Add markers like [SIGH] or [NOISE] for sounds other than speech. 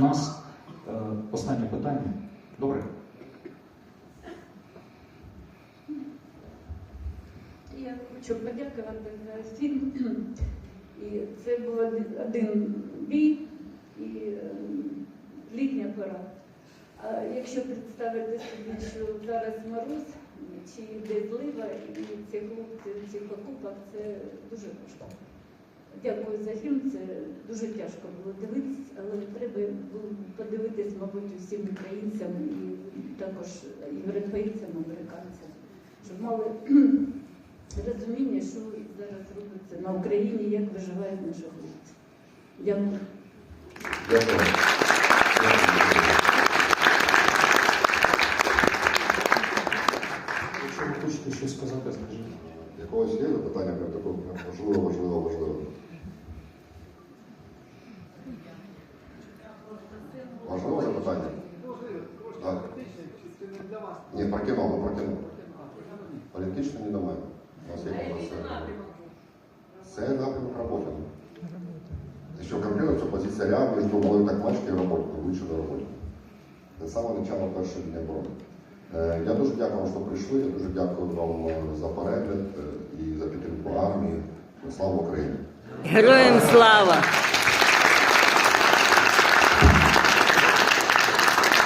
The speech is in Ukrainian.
нас. Е, Останнє питання. Добре? Я хочу подякувати за фільм. І це був один, бій і е, літня пора. А якщо представити собі, що зараз мороз, чи йде злива, і ці хлопці в цих це дуже важко. Дякую за фільм. Це дуже тяжко було дивитися, але треба було подивитись, мабуть, усім українцям і також європейцям, американцям, щоб мали [CLEARS THROAT] розуміння, що зараз робиться на Україні, як виживають наші хлопці. Дякую. Дякую. Якщо ви хочете щось сказати, скажіть. Якогось є запитання прям такого прям важливо, важливо, запитання? Так. Ні, про кіно, ми про кіно. Політично не до мене. У нас є контрасенс. Це напрямок роботи. Еще конкретно, что позиция РЯ между мною так мачки і роботником, лучше до роботи. Це самого початку першої дня оборони. Е, Я дуже дякую, вам, що прийшли. Я дуже дякую вам е, за перегляд е, і за підтримку армії. Слава Україні! Героям слава!